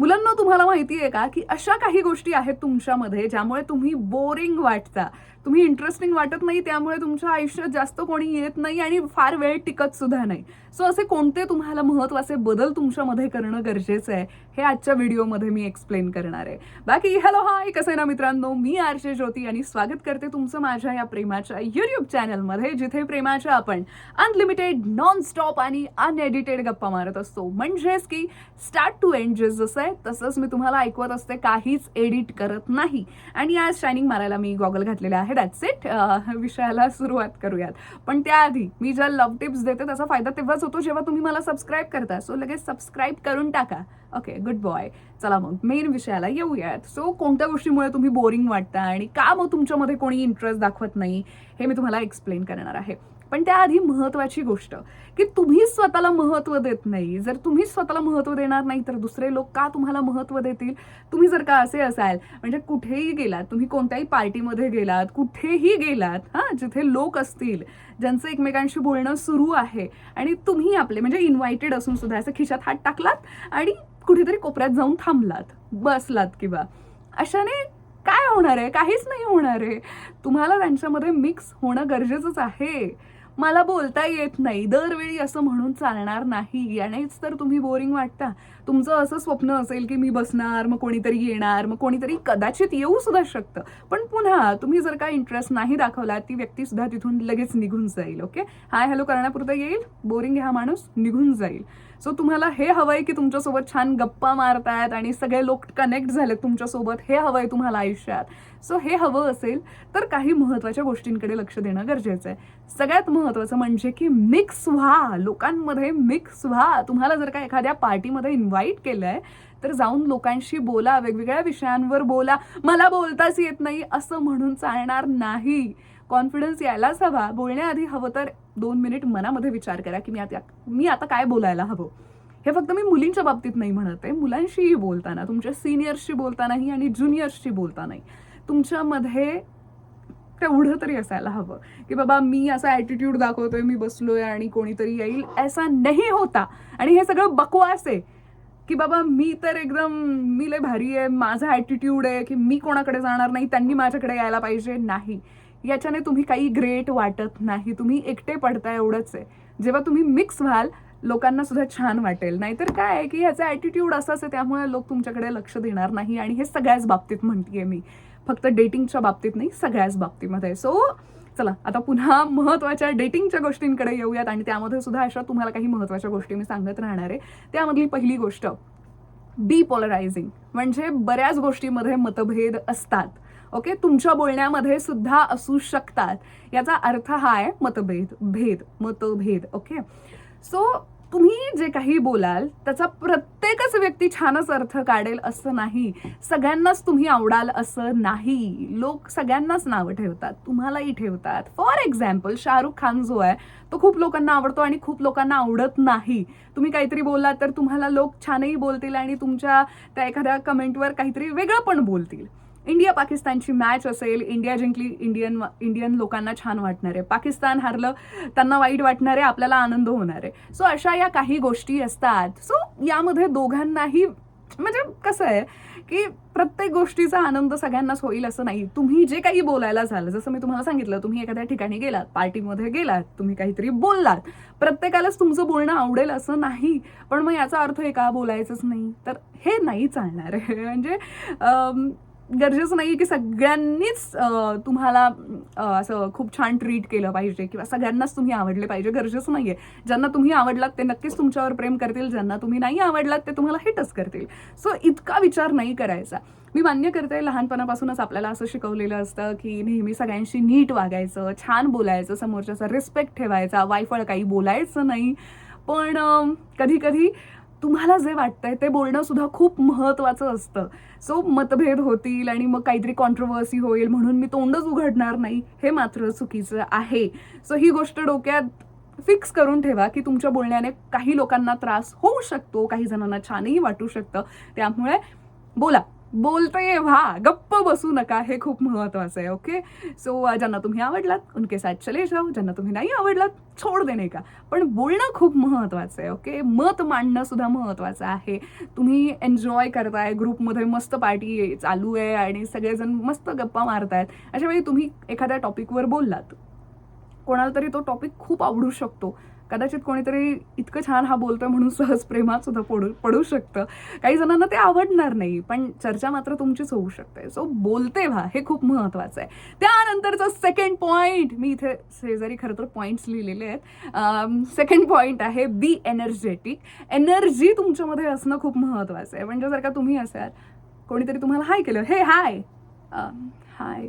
मुलांना तुम्हाला माहिती आहे का की अशा काही गोष्टी आहेत तुमच्यामध्ये ज्यामुळे तुम्ही बोरिंग वाटता. तुम्ही इंटरेस्टिंग वाटत नाही त्यामुळे तुमच्या आयुष्यात जास्त कोणी येत नाही आणि फार वेळ टिकत सुद्धा नाही. सो असे कोणते तुम्हाला महत्त्वाचे बदल तुमच्यामध्ये करणं गरजेचं आहे हे आजच्या व्हिडिओमध्ये मी एक्सप्लेन करणार आहे. बाकी हॅलो हाय कसं आहे ना मित्रांनो? मी आरचे ज्योती आणि स्वागत करते तुमचं माझ्या या प्रेमाच्या युट्यूब चॅनलमध्ये जिथे प्रेमाच्या आपण अनलिमिटेड नॉन स्टॉप आणि अनएडिटेड गप्पा मारत असतो. म्हणजेच की स्टार्ट टू एंड जे जसं आहे तसंच मी तुम्हाला ऐकवत असते काहीच एडिट करत नाही. आणि आज शायनिंग मारायला मी गॉगल घातलेले आहे. दॅट्स इट विषयाला सुरुवात करूयात. पण त्याआधी मी ज्या लव टिप्स देते त्याचा फायदा तेव्हाच होतो जेव्हा तुम्ही मला सबस्क्राईब करता. सो लगेच सबस्क्राईब करून टाका. ओके गुड बॉय चला मग मेन विषयाला येऊयात. सो कोणत्या गोष्टीमुळे तुम्ही बोरिंग वाटता? आणि का मग तुमच्यामध्ये कोणी इंटरेस्ट दाखवत नाही? हे मी तुम्हाला एक्सप्लेन करणार आहे. पण त्याआधी महत्वाची गोष्ट की तुम्ही स्वतःला महत्त्व देत नाही. जर तुम्ही स्वतःला महत्त्व देणार नाही तर दुसरे लोक का तुम्हाला महत्त्व देतील? तुम्ही जर का असे असाल म्हणजे कुठेही गेलात तुम्ही कोणत्याही पार्टीमध्ये गेलात कुठेही गेलात हां जिथे लोक असतील ज्यांचं एकमेकांशी बोलणं सुरू आहे आणि तुम्ही आपले म्हणजे इन्व्हायटेड असून सुद्धा असं खिशात हात टाकलात आणि कुठेतरी कोपऱ्यात जाऊन थांबलात बसलात किंवा. अशाने काय होणार आहे? काहीच नाही होणार आहे. तुम्हाला त्यांच्यामध्ये मिक्स होणं गरजेचंच आहे. मला बोलता येत नाही. दरवेळी असं म्हणून चालणार नाही. यानेच तर तुम्ही बोरिंग वाटता. तुमचं असं स्वप्न असेल की मी बसणार मग कोणीतरी येणार मग कोणीतरी कदाचित येऊ सुद्धा शकतं. पण पुन्हा तुम्ही जर का इंटरेस्ट नाही दाखवला ती व्यक्ती सुद्धा तिथून लगेच निघून जाईल ओके हाय हॅलो करण्यापुरतं येईल? बोरिंग हा माणूस निघून जाईल. सो तुम्हाला हे हवंय की तुमच्यासोबत छान गप्पा मारतायत आणि सगळे लोक कनेक्ट झालेत तुमच्यासोबत हे हवंय तुम्हाला आयुष्यात. सो हे हवं असेल तर काही महत्त्वाच्या गोष्टींकडे लक्ष देणं गरजेचं आहे. सगळ्यात महत्त्वाचं म्हणजे की मिक्स व्हा. लोकांमध्ये मिक्स व्हा. तुम्हाला जर का एखाद्या पार्टीमध्ये इन्व्हाइट केलंय तर जाऊन लोकांशी बोला वेगवेगळ्या विषयांवर बोला. मला बोलताच येत नाही असं म्हणून चालणार नाही. कॉन्फिडन्स यायलाच हवा. बोलण्याआधी हवं तर दोन मिनिट मनामध्ये विचार करा की मी आता मी आता काय बोलायला हवं? हे फक्त मी मुलींच्या बाबतीत नाही म्हणत आहे. मुलांशीही बोलताना तुमच्या सिनियर्सशी बोलतानाही आणि ज्युनियर्सशी बोलतानाही तुमच्यामध्ये तेवढं तरी असायला हवं की बाबा मी असा ॲटिट्यूड दाखवतोय मी बसलोय आणि कोणीतरी येईल ऐसा नाही होता. आणि हे सगळं बकवास आहे की बाबा मी तर एकदम मी लय भारी आहे माझा ॲटिट्यूड आहे की मी कोणाकडे जाणार नाही त्यांनी माझ्याकडे यायला पाहिजे नाही. याच्याने तुम्ही काही ग्रेट वाटत नाही. तुम्ही एकटे पडता एवढंच आहे. जेव्हा तुम्ही मिक्स व्हाल लोकांना सुद्धा छान वाटेल. नाहीतर काय आहे की ह्याचा ॲटिट्यूड असाच आहे त्यामुळे लोक तुमच्याकडे लक्ष देणार नाही आणि हे सगळ्याच बाबतीत म्हणते मी. फक्त डेटिंगच्या बाबतीत नाही सगळ्याच बाबतीमध्ये. सो चला आता पुन्हा महत्त्वाच्या डेटिंगच्या गोष्टींकडे येऊयात आणि त्यामध्ये सुद्धा अशा तुम्हाला काही महत्त्वाच्या गोष्टी मी सांगत राहणार आहे. त्यामधली पहिली गोष्ट डिपॉलरायझिंग म्हणजे बऱ्याच गोष्टीमध्ये मतभेद असतात. ओके? तुमच्या बोलण्यामध्ये सुद्धा असू शकतात. याचा अर्थ हा आहे मतभेद भेद मतभेद ओके? सो तुम्ही जे काही बोलाल त्याचा प्रत्येकच व्यक्ती छानच अर्थ काढेल असं नाही. सगळ्यांनाच तुम्ही आवडाल असं नाही. लोक सगळ्यांनाच नावं ठेवतात तुम्हालाही ठेवतात. फॉर एक्झाम्पल शाहरुख खान जो आहे तो खूप लोकांना आवडतो आणि खूप लोकांना आवडत नाही. तुम्ही काहीतरी बोललात तर तुम्हाला लोक छानही बोलतील आणि तुमच्या त्या एखाद्या कमेंटवर काहीतरी वेगळं पण बोलतील. इंडिया पाकिस्तानची मॅच असेल इंडिया जिंकली इंडियन इंडियन लोकांना छान वाटणार आहे. पाकिस्तान हारलं त्यांना वाईट वाटणार आहे आपल्याला आनंद होणार आहे. सो अशा या काही गोष्टी असतात. सो यामध्ये दोघांनाही म्हणजे कसं आहे की प्रत्येक गोष्टीचा आनंद सगळ्यांनाच होईल असं नाही. तुम्ही जे काही बोलायला झालं जसं मी तुम्हाला सांगितलं तुम्ही एखाद्या ठिकाणी गेलात पार्टीमध्ये गेलात तुम्ही काहीतरी बोललात. प्रत्येकालाच तुमचं बोलणं आवडेल असं नाही. पण मग याचा अर्थ हे का बोलायचंच नाही? तर हे नाही चालणार. आहे म्हणजे गरजेचं नाही की सगळ्यांनीच तुम्हाला असं खूप छान ट्रीट केलं पाहिजे किंवा सगळ्यांनाच तुम्ही आवडले पाहिजे. गरजेचं नाही आहे ज्यांना तुम्ही आवडलात ते नक्कीच तुमच्यावर प्रेम करतील. ज्यांना तुम्ही नाही आवडलात ते तुम्हाला हिटच करतील. सो इतका विचार नाही करायचा. मी मान्य करते लहानपणापासूनच आपल्याला असं शिकवलेलं असतं की नेहमी सगळ्यांशी नीट वागायचं छान बोलायचं समोरच्याचा रिस्पेक्ट ठेवायचा वायफळ काही बोलायचं नाही. पण कधी कधी तुम्हाला जे वाटतंय ते बोलणं सुद्धा खूप महत्वाचं असतं. सो मतभेद होतील आणि मग काहीतरी कॉन्ट्रवर्सी होईल म्हणून मी तोंडच उघडणार नाही हे मात्र चुकीचं आहे. सो ही गोष्ट डोक्यात फिक्स करून ठेवा की तुमच्या बोलण्याने काही लोकांना त्रास होऊ शकतो काही जणांना छानही वाटू शकतं. त्यामुळे बोला. बोलते व्हा गप्प बसू नका हे खूप महत्वाचं आहे ओके सो ज्यांना तुम्ही आवडलात उनके साथ चले जाओ ज्यांना तुम्ही नाही आवडलात छोड देणे का? पण बोलणं खूप महत्वाचं आहे ओके मत मांडणं सुद्धा महत्वाचं आहे. तुम्ही एन्जॉय करताय ग्रुपमध्ये मस्त पार्टी चालू आहे आणि सगळेजण मस्त गप्पा मारतायत. अशा वेळी तुम्ही एखाद्या टॉपिकवर बोललात कोणाला तरी तो टॉपिक खूप आवडू शकतो. कदाचित कोणीतरी इतकं छान हा बोलतोय म्हणून सहज प्रेमात सुद्धा पडू पडू शकतं. काही जणांना ते आवडणार नाही पण चर्चा मात्र तुमचीच होऊ शकते. सो बोलते व्हा हे खूप महत्वाचं आहे. त्यानंतरचं सेकंड पॉईंट मी इथे शेजारी खरं तर पॉईंट्स लिहिलेले आहेत. सेकंड पॉईंट आहे बी एनर्जेटिक एनर्जी तुमच्यामध्ये असणं खूप महत्वाचं आहे. म्हणजे जर का तुम्ही असाल कोणीतरी तुम्हाला हाय केलं हे हाय हाय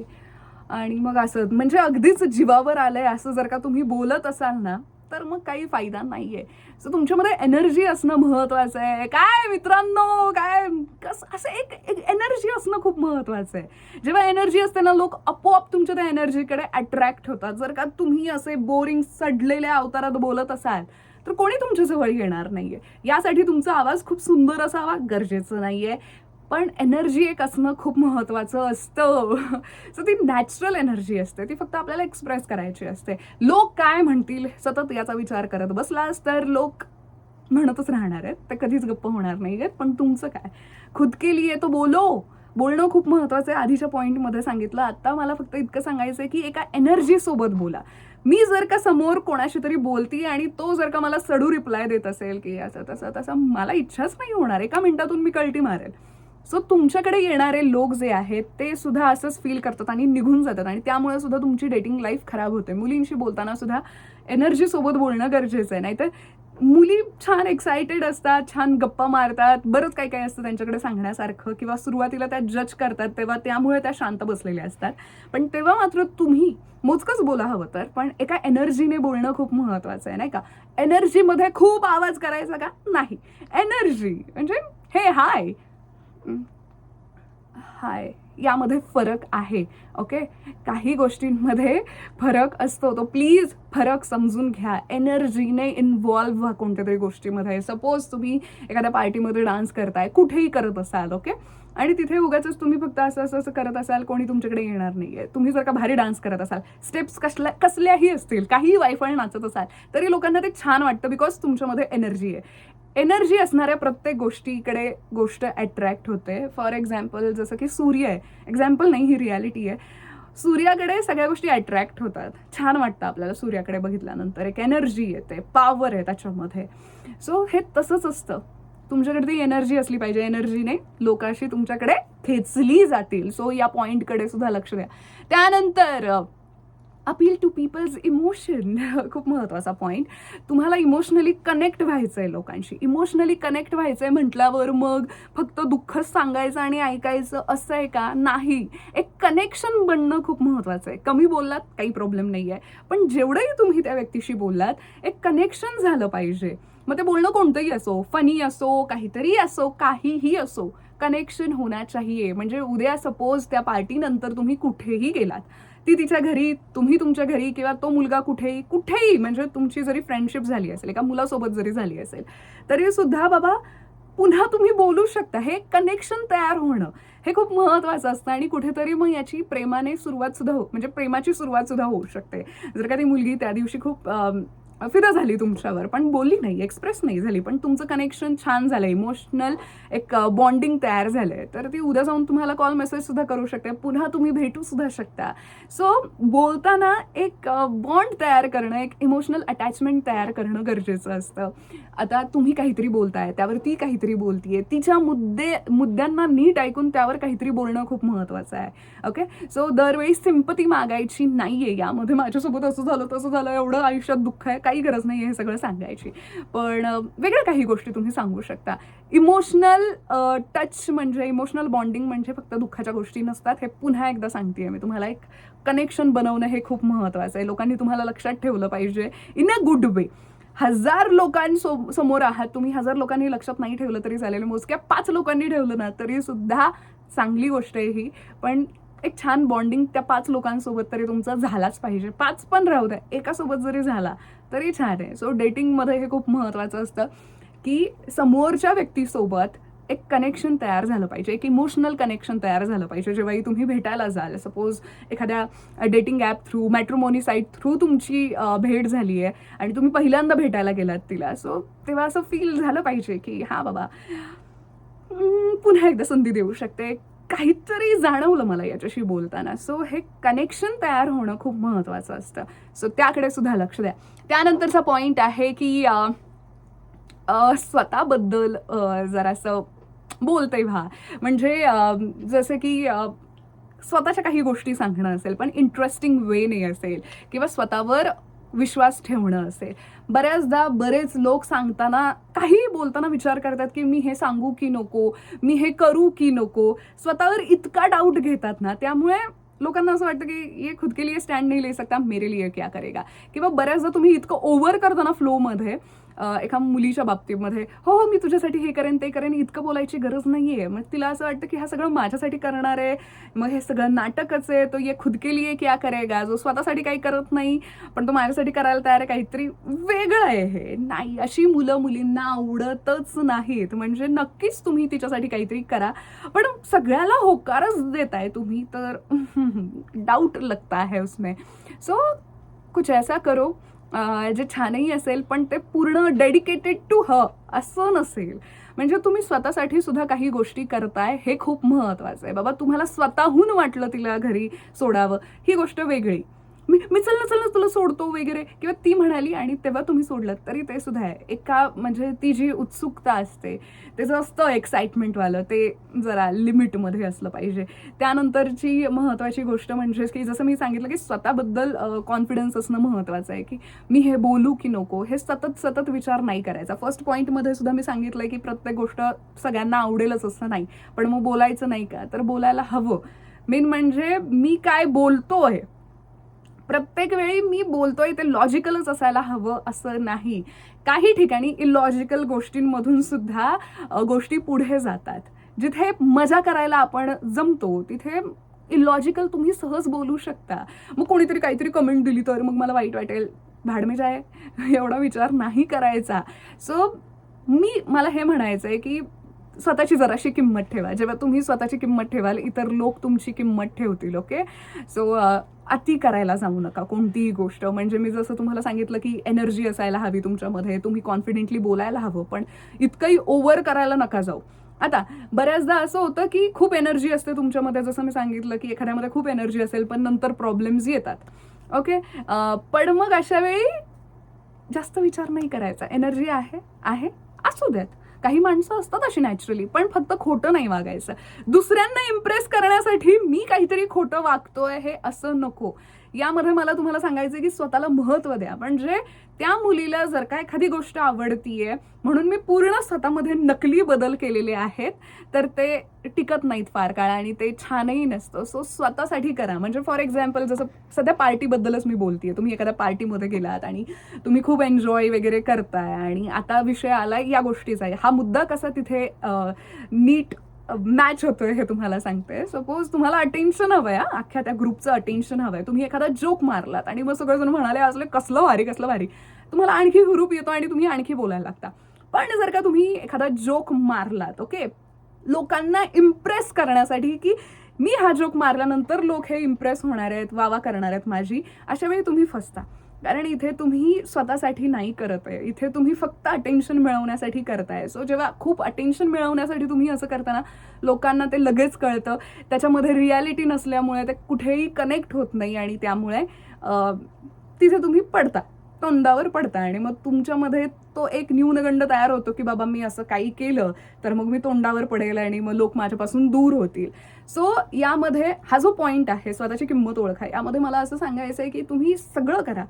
आणि मग असं म्हणजे अगदीच जीवावर आलंय असं जर का तुम्ही बोलत असाल ना तर मग काही फायदा नाहीये. सो तुमच्यामध्ये एनर्जी असणं महत्त्वाचं आहे. काय मित्रांनो? काय कस असं एक एक एनर्जी असणं खूप महत्त्वाचं आहे. जेव्हा एनर्जी असते ना लोक आपोआप तुमच्या त्या एनर्जीकडे अट्रॅक्ट होतात. जर का तुम्ही असे बोरिंग सडलेल्या अवतारात बोलत असाल तर कोणी तुमच्या जवळ येणार नाहीये. यासाठी तुमचा आवाज खूप सुंदर असावा गरजेचं नाहीये. पण एनर्जी एक असणं खूप महत्त्वाचं असतं. सो ती नॅचरल एनर्जी असते. ती फक्त आपल्याला एक्सप्रेस करायची असते. लोक काय म्हणतील? सतत याचा विचार करत बसलास तर लोक म्हणतच राहणार आहेत. ते कधीच गप्प होणार नाही आहेत पण तुमचं काय? खुद के लिए तो बोलो. बोलणं खूप महत्त्वाचं आहे. आधीच्या पॉईंटमध्ये सांगितलं. आत्ता मला फक्त इतकं सांगायचं आहे की एका एनर्जीसोबत बोला. मी जर का समोर कोणाशी तरी बोलती आणि तो जर का मला सडू रिप्लाय देत असेल की असं तसं तसं मला इच्छाच नाही होणार. एका मिनिटातून मी कल्टी मारेल. सो तुमच्याकडे येणारे लोक जे आहेत ते सुद्धा असंच फील करतात आणि निघून जातात आणि त्यामुळे सुद्धा तुमची डेटिंग लाईफ खराब होते. मुलींशी बोलताना सुद्धा एनर्जी सोबत बोलणं गरजेचं आहे. नाहीतर मुली छान एक्सायटेड असतात छान गप्पा मारतात बरंच काही काही असतं त्यांच्याकडे सांगण्यासारखं किंवा सुरुवातीला त्या जज करतात तेव्हा त्यामुळे त्या शांत बसलेल्या असतात. पण तेव्हा मात्र तुम्ही मोजकंच बोला हवं तर पण एका एनर्जीने बोलणं खूप महत्त्वाचं आहे नाही का? एनर्जीमध्ये खूप आवाज करायचा का? नाही. एनर्जी म्हणजे हे हाय हाय यामध्ये फरक आहे ओके काही गोष्टींमध्ये फरक असतो तो प्लीज फरक समजून घ्या. एनर्जीने इन्व्हॉल्व्ह व्हा कोणत्या तरी गोष्टीमध्ये. सपोज तुम्ही एखाद्या पार्टीमध्ये डान्स करताय कुठेही करत असाल ओके आणि तिथे उगाच तुम्ही फक्त असं असं असं करत असाल कोणी तुमच्याकडे येणार नाहीये. तुम्ही जर का भारी डान्स करत असाल स्टेप्स कसल्या कसल्याही असतील काहीही वायफळ नाचत असाल तरी लोकांना ते छान वाटतं बिकॉज तुमच्यामध्ये एनर्जी आहे. एनर्जी असणाऱ्या प्रत्येक गोष्टीकडे गोष्ट अट्रॅक्ट होते. फॉर एक्झाम्पल जसं की सूर्य आहे. एक्झाम्पल नाही ही रियालिटी आहे. सूर्याकडे सगळ्या गोष्टी अट्रॅक्ट होतात. छान वाटतं आपल्याला सूर्याकडे बघितल्यानंतर. एक एनर्जी येते. पॉवर आहे त्याच्यामध्ये. सो हे तसंच असतं. तुमच्याकडे ती एनर्जी असली पाहिजे. एनर्जीने लोकांशी तुमच्याकडे खेचली जातील. सो या पॉईंटकडे सुद्धा लक्ष द्या. त्यानंतर अपील टू पीपल्स इमोशन खूप महत्त्वाचा पॉईंट तुम्हाला इमोशनली कनेक्ट व्हायचं आहे लोकांशी. इमोशनली कनेक्ट व्हायचं आहे म्हटल्यावर मग फक्त दुःखच सांगायचं आणि ऐकायचं असं आहे का? नाही. एक कनेक्शन बनणं खूप महत्त्वाचं आहे. कमी बोललात काही प्रॉब्लेम नाही आहे पण जेवढंही तुम्ही त्या व्यक्तीशी बोललात एक कनेक्शन झालं पाहिजे. मग ते बोलणं कोणतंही असो फनी असो काहीतरी असो काहीही असो कनेक्शन होना म्हणजे उद्या सपोज त्या पार्टीनंतर तुम्ही कुठेही गेलात ती तिच्या घरी तुम्ही तुमच्या घरी किंवा तो मुलगा कुठेही कुठेही म्हणजे तुमची जरी फ्रेंडशिप झाली असेल एका मुलासोबत जरी झाली असेल तरी सुद्धा बाबा पुन्हा तुम्ही बोलू शकता. हे कनेक्शन तयार होणं हे खूप महत्वाचं असतं आणि कुठेतरी मग याची प्रेमाने सुरुवात सुद्धा हो म्हणजे प्रेमाची सुरुवात सुद्धा होऊ शकते. जर का ती मुलगी त्या दिवशी खूप फिदा झाली तुमच्यावर पण बोलली नाही एक्सप्रेस नाही झाली. पण तुमचं कनेक्शन छान झालं इमोशनल एक बॉन्डिंग तयार झालंय. तर ती उद्या जाऊन तुम्हाला कॉल मेसेज सुद्धा करू शकते. पुन्हा तुम्ही भेटू सुद्धा शकता. सो बोलताना एक बॉन्ड तयार करणं एक इमोशनल अटॅचमेंट तयार करणं गरजेचं असतं. आता तुम्ही काहीतरी बोलताय त्यावर ती काहीतरी बोलतीये. तिच्या मुद्दे मुद्द्यांना नीट ऐकून त्यावर काहीतरी बोलणं खूप महत्वाचं आहे. ओके सो दरवेळी सिंपती मागायची नाहीये. यामध्ये माझ्यासोबत असं झालं तसं झालं एवढं आयुष्यात दुःख आहे. काही गरज नाही हे सगळं सांगायची. पण वेगळ्या काही गोष्टी तुम्ही सांगू शकता. इमोशनल टच म्हणजे इमोशनल बॉन्डिंग म्हणजे फक्त दुःखाच्या गोष्टी नसतात. हे पुन्हा एकदा सांगते मी. तुम्हाला एक कनेक्शन बनवणं हे खूप महत्त्वाचं आहे. लोकांनी तुम्हाला लक्षात ठेवलं पाहिजे. In a good way. हजार लोकांसो समोर आहात तुम्ही. हजार लोकांनी लक्षात नाही ठेवलं तरी चालेल. मोजक्या पाच लोकांनी ठेवलं ना तरी सुद्धा चांगली गोष्ट आहे ही. पण एक छान बॉन्डिंग त्या पाच लोकांसोबत तरी तुमचा झालाच पाहिजे. पाच पण राहू द्या. एकासोबत जरी झाला तरी छान आहे. सो डेटिंगमध्ये हे खूप महत्त्वाचं असतं की समोरच्या व्यक्तीसोबत एक कनेक्शन तयार झालं पाहिजे. एक इमोशनल कनेक्शन तयार झालं पाहिजे. जेव्हाही तुम्ही भेटायला जाल सपोज एखाद्या dating app through matrimony site through तुमची भेट झाली आहे आणि तुम्ही पहिल्यांदा भेटायला गेलात तिला. सो तेव्हा असं फील झालं पाहिजे की हा बाबा पुन्हा एकदा संधी देऊ शकते. काहीतरी जाणवलं मला याच्याशी बोलताना. सो हे कनेक्शन तयार होणं खूप महत्त्वाचं असतं. सो त्याकडे सुद्धा लक्ष द्या. त्यानंतरचा पॉईंट आहे की स्वतःबद्दल जरासं बोलते व्हा म्हणजे जसं की स्वतःच्या काही गोष्टी सांगणं असेल पण इंटरेस्टिंग वेने असेल. किंवा स्वतःवर विश्वास ठेवणं असेल. बऱ्याचदा बरेच लोक सांगताना काही बोलताना विचार करतात की मी हे सांगू की नको? मी हे करू की नको? स्वतःवर इतका डाऊट घेतात ना त्यामुळे लोकांना असं वाटतं की ये खुद के लिए स्टँड नाही ले सकता मेरे लिए क्या करेगा? किंवा बऱ्याचदा तुम्ही इतकं ओव्हर करताना फ्लोमध्ये एका मुलीच्या बाबतीमध्ये हो हो मी तुझ्यासाठी हे करेन ते करेन इतकं बोलायची गरज नाही आहे मग तिला असं वाटतं की हा सगळं माझ्यासाठी करणार आहे. मग हे सगळं नाटकच आहे. तो ये खुद के लिए क्या करेगा? जो स्वतःसाठी काही करत नाही पण तो माझ्यासाठी करायला तयार आहे. काहीतरी वेगळं आहे हे. नाही अशी मुलं मुलींना आवडतच नाहीत. म्हणजे नक्कीच तुम्ही तिच्यासाठी काहीतरी करा. पण सगळ्याला होकारच देताय तुम्ही तर डाऊट लगता है उसमें. सो कुछ ऐसा करो. जे छानही असेल पण ते पूर्ण डेडिकेटेड टू ह असं नसेल. म्हणजे तुम्ही स्वतःसाठी सुद्धा काही गोष्टी करताय हे खूप महत्वाचं आहे. बाबा तुम्हाला स्वतःहून वाटलं तिला घरी सोडावं ही गोष्ट वेगळी. मी मी चल ना चल ना तुला सोडतो वगैरे. किंवा ती म्हणाली आणि तेव्हा तुम्ही सोडलं तरी ते सुद्धा आहे. एका म्हणजे ती जी उत्सुकता असते त्याचं असतं एक्साइटमेंटवालं ते जरा लिमिटमध्ये असलं पाहिजे. त्यानंतरची महत्त्वाची गोष्ट म्हणजे की जसं मी सांगितलं की स्वतःबद्दल कॉन्फिडन्स असणं महत्त्वाचं आहे की मी हे बोलू की नको हे सतत सतत विचार नाही करायचा. फर्स्ट पॉईंटमध्ये सुद्धा मी सांगितलंय की प्रत्येक गोष्ट सगळ्यांना आवडेलच असं नाही. पण मग बोलायचं नाही का? तर बोलायला हवं. मेन म्हणजे मी काय बोलतोय प्रत्येक वेळी मी बोलतोय ते लॉजिकलच असायला हवं असं नाही. काही ठिकाणी इलॉजिकल गोष्टींमधून सुद्धा गोष्टी पुढे जातात. जिथे मजा करायला आपण जमतो तिथे इलॉजिकल तुम्ही सहज बोलू शकता. मग कोणीतरी काहीतरी कमेंट दिली तर मग मला वाईट वाटेल. भाडमेज आहे एवढा विचार नाही करायचा. सो मी मला हे म्हणायचं आहे की स्वतःची जराशी किंमत ठेवा. जेव्हा तुम्ही स्वतःची किंमत ठेवाल इतर लोक तुमची किंमत ठेवतील ओके सो अति करायला जाऊ नका कोणतीही गोष्ट. म्हणजे मी जसं तुम्हाला सांगितलं की एनर्जी असायला हवी तुमच्यामध्ये तुम्ही कॉन्फिडेंटली बोलायला हवं पण इतकंही ओव्हर करायला नका जाऊ. आता बऱ्याचदा असं होतं की खूप एनर्जी असते तुमच्यामध्ये जसं मी सांगितलं की एखाद्यामध्ये खूप एनर्जी असेल पण नंतर प्रॉब्लेम्स येतात. ओके पण मग अशा वेळी जास्त विचार नाही करायचा. एनर्जी आहे आहे असू द्यात. काही माणसं असतात अशी नॅचरली पण फक्त खोटं नाही वागायचं. दुसऱ्यांना इम्प्रेस करण्यासाठी मी काहीतरी खोटं वागतोय हे असं नको. यामध्ये मला तुम्हाला सांगायचं की स्वतःला महत्त्व द्या. म्हणजे त्या मुलीला जर का एखादी गोष्ट आवडतीये म्हणून मी पूर्ण स्वतःमध्ये नकली बदल केलेले आहेत तर ते टिकत नाहीत फार काळ आणि ते छानही नसतं. सो स्वतःसाठी करा. म्हणजे फॉर एक्झाम्पल जसं सध्या पार्टीबद्दलच मी बोलतेय. तुम्ही एखाद्या पार्टीमध्ये गेलात आणि तुम्ही खूप एन्जॉय वगैरे करताय आणि आता विषय आलाय या गोष्टीचा. आहे हा मुद्दा कसा तिथे नीट मॅच होतोय हे तुम्हाला सांगते. सपोज तुम्हाला अटेन्शन हवं आहे अख्ख्या त्या ग्रुपचं अटेन्शन हवंय. तुम्ही एखादा जोक मारलात आणि मग सगळेजण म्हणाले असले कसलं भारी कसलं भारी. तुम्हाला आणखी ग्रुप येतो आणि तुम्ही आणखी बोलायला लागता. पण जर का तुम्ही एखादा जोक मारलात ओके लोकांना इम्प्रेस करण्यासाठी की मी हा जोक मारल्यानंतर लोक हे इम्प्रेस होणार आहेत वावा करणार आहेत माझी अशा वेळी तुम्ही फसता. कारण इथे तुम्ही स्वतःसाठी नाही करत आहे. इथे तुम्ही फक्त अटेन्शन मिळवण्यासाठी करताय. सो जेव्हा खूप अटेन्शन मिळवण्यासाठी तुम्ही असं करताना लोकांना ते लगेच कळतं. त्याच्यामध्ये रियालिटी नसल्यामुळे ते कुठेही कनेक्ट होत नाही आणि त्यामुळे तिथे तुम्ही पडता. तोंडावर पडता आणि मग तुमच्यामध्ये तो एक न्यूनगंड तयार होतो की बाबा मी असं काही केलं तर मग मी तोंडावर पडेल आणि मग लोक माझ्यापासून दूर होतील. सो यामध्ये हा जो पॉईंट आहे स्वतःची किंमत ओळखा. यामध्ये मला असं सांगायचं आहे की तुम्ही सगळं करा.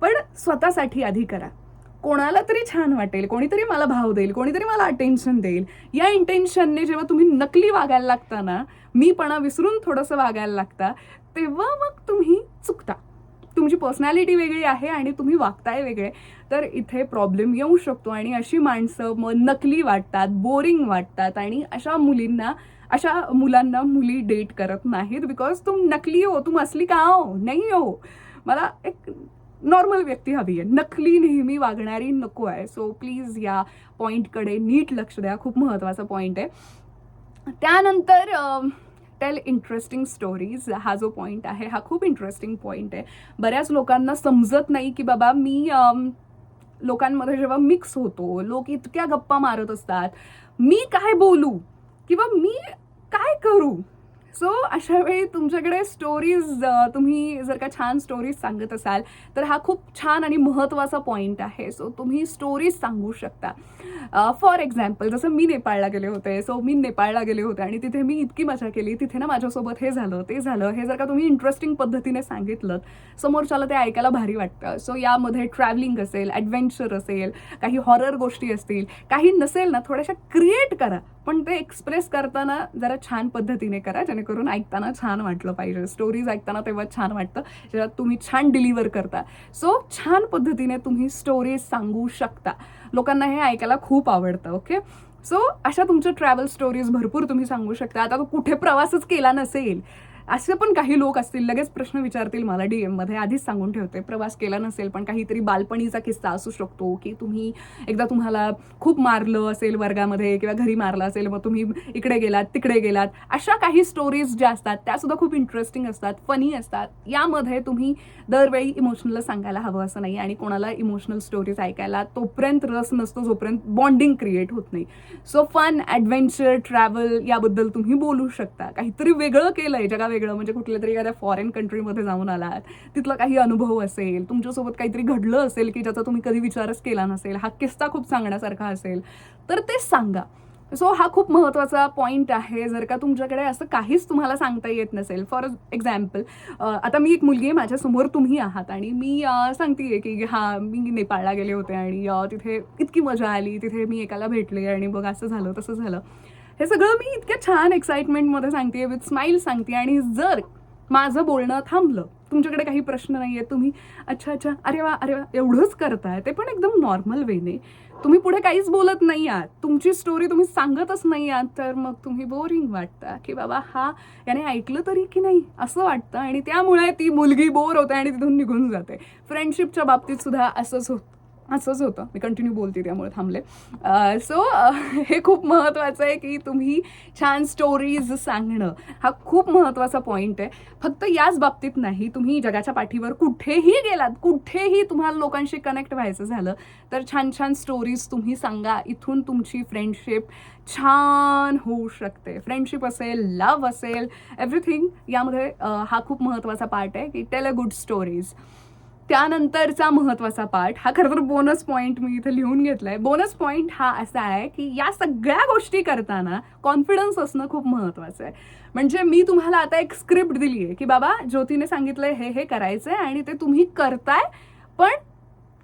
पण स्वतःसाठी आधी करा. कोणाला तरी छान वाटेल कोणीतरी मला भाव देईल कोणीतरी मला अटेन्शन देईल. या इंटेन्शनने जेव्हा तुम्ही नकली वागायला लागता ना मीपणा विसरून थोडंसं वागायला लागता तेव्हा मग तुम्ही चुकता. तुमची पर्सनॅलिटी वेगळी आहे आणि तुम्ही वागताय वेगळे. तर इथे प्रॉब्लेम येऊ शकतो आणि अशी माणसं मग नकली वाटतात बोरिंग वाटतात आणि अशा मुलींना अशा मुलांना मुली डेट करत नाहीत बिकॉज तुम नकली हो तुम असली का हो? नाही हो. मला एक नॉर्मल व्यक्ती हवी आहे. नकली नेहमी वागणारी नको आहे. सो प्लीज या पॉईंटकडे नीट लक्ष द्या. खूप महत्त्वाचा पॉईंट आहे. त्यानंतर टेल इंटरेस्टिंग स्टोरीज हा जो पॉईंट आहे हा खूप इंटरेस्टिंग पॉईंट आहे. बऱ्याच लोकांना समजत नाही की बाबा मी लोकांमध्ये जेव्हा मिक्स होतो लोक इतक्या गप्पा मारत असतात. मी काय बोलू? किंवा मी काय करू? सो अशा वेळी तुमच्याकडे स्टोरीज तुम्ही जर का छान स्टोरीज सांगत असाल तर हा खूप छान आणि महत्त्वाचा पॉईंट आहे. सो तुम्ही स्टोरीज सांगू शकता. फॉर एक्झाम्पल जसं मी नेपाळला गेले होते सो मी नेपाळला गेले होते आणि तिथे मी इतकी मजा केली. तिथे ना माझ्यासोबत हे झालं ते झालं. हे जर का तुम्ही इंटरेस्टिंग पद्धतीने सांगितलं समोरच्याला ते ऐकायला भारी वाटतं. सो यामध्ये ट्रॅव्हलिंग असेल ॲडव्हेंचर असेल काही हॉरर गोष्टी असतील काही नसेल ना थोड्याशा क्रिएट करा. पण ते एक्सप्रेस करताना जरा छान पद्धतीने करा जेणेकरून ऐकताना छान वाटलं पाहिजे. स्टोरीज ऐकताना तेव्हा छान वाटतं जेव्हा तुम्ही छान डिलिव्हर करता. सो छान पद्धतीने तुम्ही स्टोरीज सांगू शकता. लोकांना हे ऐकायला खूप आवडतं ओके सो अशा तुमच्या ट्रॅव्हल स्टोरीज भरपूर तुम्ही सांगू शकता. आता तो कुठे प्रवासच केला नसेल असे पण काही लोक असतील लगेच प्रश्न विचारतील मला डी एममध्ये आधीच सांगून ठेवते प्रवास केला नसेल पण काहीतरी बालपणीचा किस्सा असू शकतो की तुम्ही एकदा तुम्हाला खूप मारलं असेल वर्गामध्ये किंवा घरी मारलं असेल मग तुम्ही इकडे गेलात तिकडे गेलात. अशा काही स्टोरीज ज्या असतात त्या सुद्धा खूप इंटरेस्टिंग असतात फनी असतात. यामध्ये तुम्ही दरवेळी इमोशनल सांगायला हवं असं नाही आणि कोणाला इमोशनल स्टोरीज ऐकायला तोपर्यंत रस नसतो जोपर्यंत बॉन्डिंग क्रिएट होत नाही. सो फन ॲडव्हेंचर ट्रॅव्हल याबद्दल तुम्ही बोलू शकता. काहीतरी वेगळं केलंय जगा वेगळं म्हणजे कुठल्या तरी एखाद्या फॉरेन कंट्रीमध्ये जाऊन आलात. तिथला काही अनुभव असेल तुमच्यासोबत काहीतरी घडलं असेल की ज्याचा तुम्ही कधी विचारच केला नसेल हा किस्सा खूप सांगण्यासारखा असेल तर ते सांगा. सो हा खूप महत्त्वाचा पॉईंट आहे. जर का तुमच्याकडे असं काहीच तुम्हाला सांगता येत नसेल फॉर एक्झाम्पल आता मी एक मुलगी आहे माझ्यासमोर तुम्ही आहात आणि मी सांगते की हां मी नेपाळला गेले होते आणि तिथे इतकी मजा आली तिथे मी एकाला भेटले आणि बघ असं झालं तसं झालं. हे सगळं मी इतक्या छान एक्साइटमेंटमध्ये सांगते विथ स्माईल सांगते आणि जर माझं बोलणं थांबलं तुमच्याकडे काही प्रश्न नाही आहे तुम्ही अच्छा अच्छा अरे वा अरे वा एवढंच करताय ते पण एकदम नॉर्मल वेने. तुम्ही पुढे काहीच बोलत नाही आहात. तुमची स्टोरी तुम्ही सांगतच नाही आहात तर मग तुम्ही बोरिंग वाटता की बाबा हा याने ऐकलं तरी की नाही असं वाटतं. आणि त्यामुळे ती मुलगी बोर होते आणि तिथून निघून जाते. फ्रेंडशिपच्या बाबतीत सुद्धा असंच होतं. असंच होतं. मी कंटिन्यू बोलते त्यामुळे थांबले. सो हे खूप महत्त्वाचं आहे की तुम्ही छान स्टोरीज सांगणं हा खूप महत्त्वाचा पॉईंट आहे. फक्त याच बाबतीत नाही तुम्ही जगाच्या पाठीवर कुठेही गेलात कुठेही तुम्हाला लोकांशी कनेक्ट व्हायचं झालं तर छान छान स्टोरीज तुम्ही सांगा. इथून तुमची फ्रेंडशिप छान होऊ शकते. फ्रेंडशिप असेल लव असेल एव्हरीथिंग यामध्ये हा खूप महत्त्वाचा पार्ट आहे की टेल अ गुड स्टोरीज त्यानंतरचा महत्त्वाचा पार्ट हा खरं तर बोनस पॉईंट मी इथे लिहून घेतलाय. बोनस पॉईंट हा असा आहे की या सगळ्या गोष्टी करताना कॉन्फिडन्स असणं खूप महत्त्वाचं आहे. म्हणजे मी तुम्हाला आता एक स्क्रिप्ट दिली आहे की बाबा ज्योतीने सांगितलंय हे हे करायचंय आणि ते तुम्ही करताय पण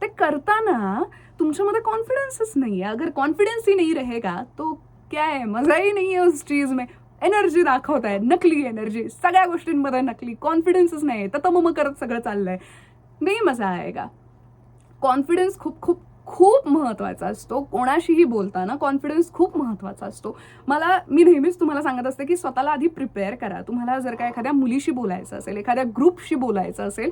ते करताना तुमच्यामध्ये कॉन्फिडेंसच नाही आहे अगर कॉन्फिडेंस ही नाही रहेगा तो क्या है? मजा ही नहीं है उस चीज में. एनर्जी दाखवताय नकली एनर्जी सगळ्या गोष्टींमध्ये नकली. कॉन्फिडन्सच नाही आहे तर मग करत सगळं चाललंय. नाही मजा आएगा. कॉन्फिडन्स खूप खूप खूप महत्त्वाचा असतो. कोणाशीही बोलताना कॉन्फिडन्स खूप महत्त्वाचा असतो. मला मी नेहमीच तुम्हाला सांगत असते की स्वतःला आधी प्रिपेअर करा. तुम्हाला जर का एखाद्या मुलीशी बोलायचं असेल एखाद्या ग्रुपशी बोलायचं असेल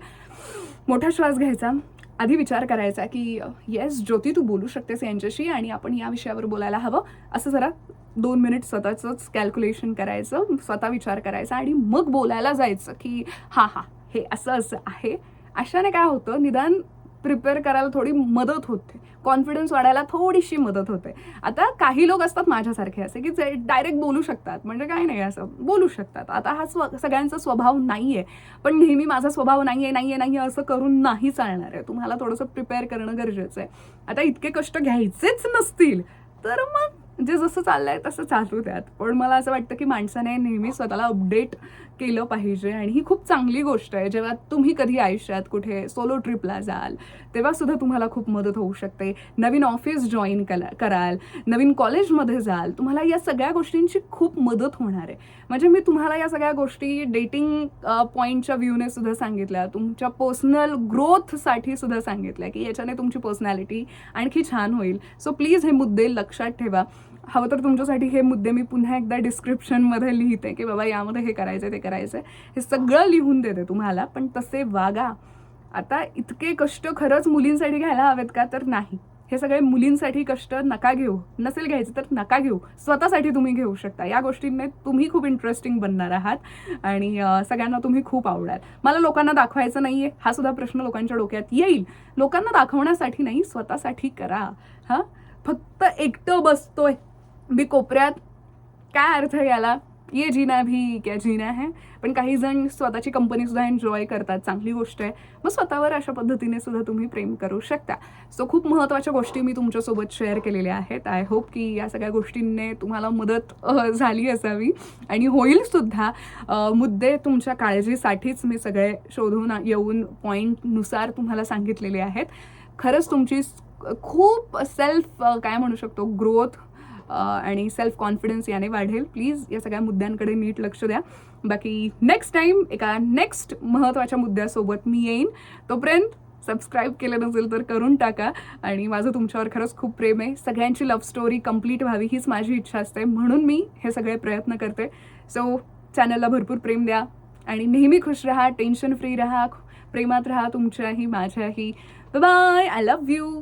मोठा श्वास घ्यायचा. आधी विचार करायचा की येस ज्योती तू बोलू शकतेस यांच्याशी आणि आपण या विषयावर बोलायला हवं. असं जरा दोन मिनिट स्वतःचंच कॅल्क्युलेशन करायचं स्वतः विचार करायचा आणि मग बोलायला जायचं की हां हां हे असं असं आहे. अशाने काय होतं निदान प्रिपेअर करायला थोडी मदत होते. कॉन्फिडन्स वाढायला थोडीशी मदत होते. आता काही लोक असतात माझ्यासारखे असे की जे डायरेक्ट बोलू शकतात. म्हणजे काय नाही असं बोलू शकतात. आता हा स्व सगळ्यांचा स्वभाव नाही आहे पण नेहमी माझा स्वभाव नाही आहे नाही आहे नाही असं करून नाही चालणार आहे. तुम्हाला थोडंसं प्रिपेअर करणं गरजेचं आहे. आता इतके कष्ट घ्यायचेच नसतील. तर मग जे जसं चाललंय तसं चालू द्यात. पण मला असं वाटतं की माणसाने नेहमी स्वतःला अपडेट केलं पाहिजे आणि ही खूप चांगली गोष्ट आहे. जेव्हा तुम्ही कधी आयुष्यात कुठे सोलो ट्रिपला जाल तेव्हासुद्धा तुम्हाला खूप मदत होऊ शकते. नवीन ऑफिस जॉईन कला कराल नवीन कॉलेजमध्ये जाल तुम्हाला या सगळ्या गोष्टींची खूप मदत होणार आहे. म्हणजे मी तुम्हाला या सगळ्या गोष्टी डेटिंग पॉईंटच्या व्ह्यूने सुद्धा सांगितल्या तुमच्या पर्सनल ग्रोथसाठी सुद्धा सांगितल्या की याच्याने तुमची पर्सनॅलिटी आणखी छान होईल. सो प्लीज हे मुद्दे लक्षात ठेवा. हवं तर तुमच्यासाठी हे मुद्दे मी पुन्हा एकदा डिस्क्रिप्शनमध्ये लिहिते की बाबा यामध्ये हे करायचं ते करायचं हे सगळं लिहून देते तुम्हाला पण तसे वागा. आता इतके कष्ट खरंच मुलींसाठी घ्यायला हवेत का? तर नाही. हे सगळे मुलींसाठी कष्ट नका घेऊ. नसेल घ्यायचे तर नका घेऊ. स्वतःसाठी तुम्ही घेऊ शकता. या गोष्टींनी तुम्ही खूप इंटरेस्टिंग बनणार आहात आणि सगळ्यांना तुम्ही खूप आवडाल. मला लोकांना दाखवायचं नाहीये. हा सुद्धा प्रश्न लोकांच्या डोक्यात येईल. लोकांना दाखवण्यासाठी नाही स्वतःसाठी करा. हां? फक्त एकटं बसतोय. मी कोपऱ्यात काय अर्थ आहे याला ये जीना भी क्या जीना है? पण काही जण स्वतःची कंपनी सुद्धा एन्जॉय करतात चांगली गोष्ट आहे. मग स्वतःवर अशा पद्धतीने सुद्धा तुम्ही प्रेम करू शकता. सो खूप महत्त्वाच्या गोष्टी मी तुमच्यासोबत शेअर केलेल्या आहेत. आय होप की या सगळ्या गोष्टींनी तुम्हाला मदत झाली असावी. आणि होईल सुद्धा. मुद्दे तुमच्या काळजीसाठीच मी सगळे शोधून येऊन पॉईंटनुसार तुम्हाला सांगितलेले आहेत. खरंच तुमची खूप सेल्फ काय म्हणू शकतो? ग्रोथ आणि सेल्फ कॉन्फिडन्स याने वाढेल. प्लीज या सगळ्या मुद्द्यांकडे नीट लक्ष द्या. बाकी नेक्स्ट टाईम एका नेक्स्ट महत्त्वाच्या मुद्द्यासोबत मी येईन. तोपर्यंत सबस्क्राईब केलं नसेल तर करून टाका. आणि माझं तुमच्यावर खरंच खूप प्रेम आहे. सगळ्यांची लव्ह स्टोरी कंप्लीट व्हावी हीच माझी इच्छा असते. म्हणून मी हे सगळे प्रयत्न करते. सो चॅनलला भरपूर प्रेम द्या. आणि नेहमी खुश राहा टेन्शन फ्री राहा प्रेमात राहा तुमच्याही माझ्याही. Bye I love you